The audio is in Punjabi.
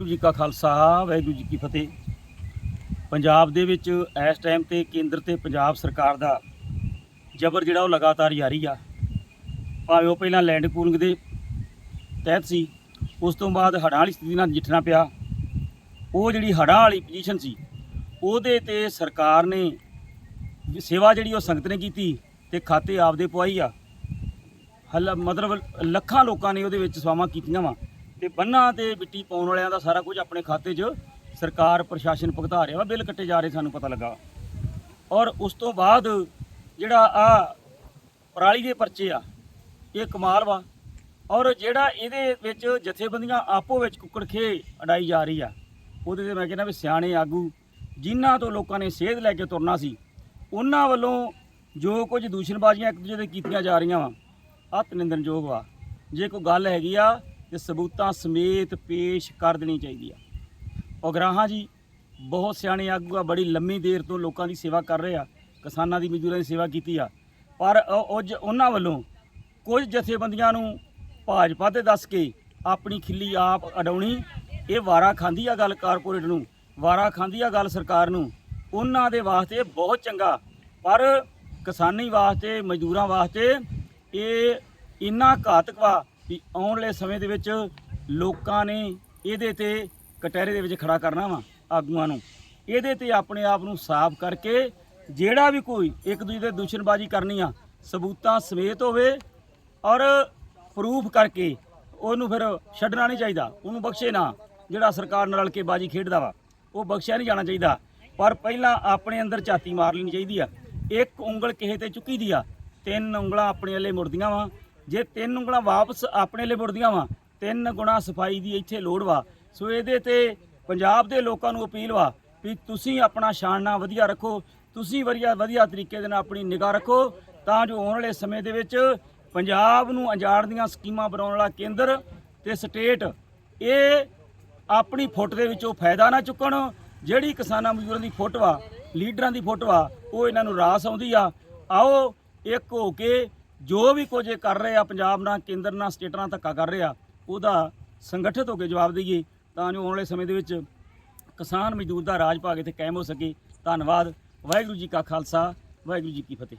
ਵਾਹਿਗੁਰੂ ਜੀ ਕਾ ਖਾਲਸਾ, ਵਾਹਿਗੁਰੂ ਜੀ ਕੀ ਫਤਿਹ। ਪੰਜਾਬ ਦੇ ਵਿੱਚ ਇਸ ਟਾਈਮ ਤੇ ਕੇਂਦਰ ਤੇ ਪੰਜਾਬ ਸਰਕਾਰ ਦਾ ਜ਼ਬਰ ਜਿਹੜਾ ਉਹ ਲਗਾਤਾਰ ਜਾਰੀ ਆ। ਭਾਵੇਂ ਉਹ ਪਹਿਲਾਂ ਲੈਂਡ ਪੂਲਿੰਗ ਦੇ ਤਹਿਤ ਸੀ, ਉਸ ਤੋਂ ਬਾਅਦ ਹੜ੍ਹਾਂ ਵਾਲੀ ਸਥਿਤੀ ਨਾਲ ਨਜਿੱਠਣਾ ਪਿਆ। ਉਹ ਜਿਹੜੀ ਹੜ੍ਹਾਂ ਵਾਲੀ ਪੋਜੀਸ਼ਨ ਸੀ, ਉਹਦੇ ਤੇ ਸਰਕਾਰ ਨੇ ਸੇਵਾ ਜਿਹੜੀ ਉਹ ਸੰਗਤ ਨੇ ਕੀਤੀ ਤੇ ਖਾਤੇ ਆਪਦੇ ਪਵਾਈ ਆ। ਹਲ ਮਤਲਬ ਲੱਖਾਂ ਲੋਕਾਂ ਨੇ ਉਹਦੇ ਵਿੱਚ ਸੇਵਾਵਾਂ ਕੀਤੀਆਂ ਵਾ। ਤੇ ਬੰਨਾਂ ਤੇ ਮਿੱਟੀ ਪਾਉਣ ਵਾਲਿਆਂ ਦਾ ਸਾਰਾ ਕੁਝ ਆਪਣੇ ਖਾਤੇ 'ਚ ਸਰਕਾਰ, ਪ੍ਰਸ਼ਾਸਨ ਭੁਗਤਾ ਰਿਹਾ ਵਾ, ਬਿੱਲ ਕੱਟੇ ਜਾ ਰਹੇ ਸਾਨੂੰ ਪਤਾ ਲੱਗਾ। ਔਰ ਉਸ ਤੋਂ ਬਾਅਦ ਜਿਹੜਾ ਆ ਪਰਾਲੀ ਦੇ ਪਰਚੇ ਆ, ਇਹ ਕਮਾਲ ਵਾ। ਔਰ ਜਿਹੜਾ ਇਹਦੇ ਵਿੱਚ ਜਥੇਬੰਦੀਆਂ ਆਪੋ ਵਿੱਚ ਕੁੱਕੜ ਖੇ ਅਡਾਈ ਜਾ ਰਹੀ ਆ, ਉਹਦੇ ਤੇ ਮੈਂ ਕਹਿੰਦਾ ਵੀ ਸਿਆਣੇ ਆਗੂ, ਜਿਨ੍ਹਾਂ ਤੋਂ ਲੋਕਾਂ ਨੇ ਸੇਧ ਲੈ ਕੇ ਤੁਰਨਾ ਸੀ, ਉਹਨਾਂ ਵੱਲੋਂ ਜੋ ਕੁਝ ਦੂਸ਼ਣਬਾਜ਼ੀਆਂ ਇੱਕ ਦੂਜੇ ਦੇ ਕੀਤੀਆਂ ਜਾ ਰਹੀਆਂ ਵਾ ਅਤ ਨਿੰਦਨਯੋਗ ਵਾ। ਜੇ ਕੋਈ ਗੱਲ ਹੈਗੀ ਆ ਤੇ ਸਬੂਤਾਂ ਸਮੇਤ ਪੇਸ਼ ਕਰ ਦੇਣੀ ਚਾਹੀਦੀ ਆ। ਉਗਰਾਹਾਂ ਜੀ, ਬਹੁਤ ਸਿਆਣੇ ਆਗੂ ਆ, ਬੜੀ ਲੰਮੀ ਦੇਰ ਤੋਂ ਲੋਕਾਂ ਦੀ ਸੇਵਾ ਕਰ ਰਹੇ ਆ, ਕਿਸਾਨਾਂ ਦੀ ਮਜ਼ਦੂਰਾਂ ਦੀ ਸੇਵਾ ਕੀਤੀ ਆ। ਪਰ ਉਹ- ਅੱਜ ਉਹਨਾਂ ਵੱਲੋਂ ਕੁਝ ਜਥੇਬੰਦੀਆਂ ਨੂੰ ਭਾਜਪਾ ਤੇ ਦੱਸ ਕੇ ਆਪਣੀ ਖਿੱਲੀ ਆਪ ਅਡਾਉਣੀ, ਇਹ ਵਾਰਾ ਖਾਂਦੀ ਆ ਗੱਲ ਕਾਰਪੋਰੇਟ ਨੂੰ, ਵਾਰਾ ਖਾਂਦੀ ਆ ਗੱਲ ਸਰਕਾਰ ਨੂੰ, ਉਹਨਾਂ ਦੇ ਵਾਸਤੇ ਬਹੁਤ ਚੰਗਾ। ਪਰ ਕਿਸਾਨੀ ਵਾਸਤੇ, ਮਜ਼ਦੂਰਾਂ ਵਾਸਤੇ ਇਹ ਇੰਨਾ ਘਾਤਕ ਵਾ ਵੀ ਆਉਣ ਵਾਲੇ ਸਮੇਂ ਦੇ ਵਿੱਚ ਲੋਕਾਂ ਨੇ ਇਹਦੇ ਤੇ ਕਟਹਿਰੇ ਦੇ ਵਿੱਚ ਖੜਾ ਕਰਨਾ ਵਾ ਆਗੂਆਂ ਨੂੰ। ਇਹਦੇ ਤੇ ਆਪਣੇ ਆਪ ਨੂੰ ਸਾਫ਼ ਕਰਕੇ ਜਿਹੜਾ ਵੀ ਕੋਈ ਇੱਕ ਦੂਜੇ ਦੇ ਦੁਸ਼ਮਣਬਾਜ਼ੀ ਕਰਨੀ ਆ, ਸਬੂਤਾਂ ਸਮੇਤ ਹੋਵੇ ਔਰ ਪ੍ਰੂਫ ਕਰਕੇ ਉਹਨੂੰ ਫਿਰ ਛੱਡਣਾ ਨਹੀਂ ਚਾਹੀਦਾ, ਉਹਨੂੰ ਬਖਸ਼ੇ ਨਾ। ਜਿਹੜਾ ਸਰਕਾਰ ਨਾਲ ਰਲ ਕੇ ਬਾਜੀ ਖੇਡਦਾ ਵਾ, ਉਹ ਬਖਸ਼ਿਆ ਨਹੀਂ ਜਾਣਾ ਚਾਹੀਦਾ। ਪਰ ਪਹਿਲਾਂ ਆਪਣੇ ਅੰਦਰ ਝਾਤੀ ਮਾਰ ਲੈਣੀ ਚਾਹੀਦੀ ਆ। ਇੱਕ ਉਂਗਲ ਕਿਸੇ ਤੇ ਚੁੱਕੀ ਦੀ ਆ, ਤਿੰਨ ਉਂਗਲਾਂ ਆਪਣੇ ਵਾਲੇ ਮੁੜਦੀਆਂ ਵਾ। ਜੇ ਤਿੰਨ ਉਂਗਲਾਂ ਵਾਪਸ ਆਪਣੇ ਲਈ ਮੁੜਦੀਆਂ ਵਾ, ਤਿੰਨ ਗੁਣਾ ਸਫ਼ਾਈ ਦੀ ਇੱਥੇ ਲੋੜ ਵਾ। ਸੋ ਇਹਦੇ ਤੇ ਪੰਜਾਬ ਦੇ ਲੋਕਾਂ ਨੂੰ ਅਪੀਲ ਵਾ ਵੀ ਤੁਸੀਂ ਆਪਣਾ ਸ਼ਾਨਣਾ ਵਧੀਆ ਰੱਖੋ, ਤੁਸੀਂ ਵਧੀਆ ਵਧੀਆ ਤਰੀਕੇ ਦੇ ਨਾਲ ਆਪਣੀ ਨਿਗਾਹ ਰੱਖੋ, ਤਾਂ ਜੋ ਆਉਣ ਵਾਲੇ ਸਮੇਂ ਦੇ ਵਿੱਚ ਪੰਜਾਬ ਨੂੰ ਅੰਜਾੜ ਦੀਆਂ ਸਕੀਮਾਂ ਬਣਾਉਣ ਵਾਲਾ ਕੇਂਦਰ ਤੇ ਸਟੇਟ, ਇਹ ਆਪਣੀ ਫੁੱਟ ਦੇ ਵਿੱਚੋਂ ਫਾਇਦਾ ਨਾ ਚੁੱਕਣ। ਜਿਹੜੀ ਕਿਸਾਨਾਂ ਮਜ਼ਦੂਰਾਂ ਦੀ ਫੁੱਟ ਵਾ, ਲੀਡਰਾਂ ਦੀ ਫੁੱਟ ਵਾ, ਉਹ ਇਹਨਾਂ ਨੂੰ ਰਾਸ ਆਉਂਦੀ ਆ। ਆਓ ਇੱਕ ਹੋ ਕੇ ਜੋ ਵੀ ਕੁਝ ਇਹ ਕਰ ਰਹੇ ਆ, ਪੰਜਾਬ ਨਾਲ ਕੇਂਦਰ ਨਾਲ ਸਟੇਟਾਂ ਨਾਲ ਧੱਕਾ ਕਰ ਰਹੇ ਆ, ਉਹਦਾ ਸੰਗਠਿਤ ਹੋ ਕੇ ਜਵਾਬ ਦਈਏ, ਤਾਂ ਜੋ ਆਉਣ ਵਾਲੇ ਸਮੇਂ ਦੇ ਵਿੱਚ ਕਿਸਾਨ ਮਜ਼ਦੂਰ ਦਾ ਰਾਜ ਭਾਗ ਇੱਥੇ ਕਾਇਮ ਹੋ ਸਕੇ। ਧੰਨਵਾਦ। ਵਾਹਿਗੁਰੂ ਜੀ ਕਾ ਖਾਲਸਾ, ਵਾਹਿਗੁਰੂ ਜੀ ਕੀ ਫਤਿਹ।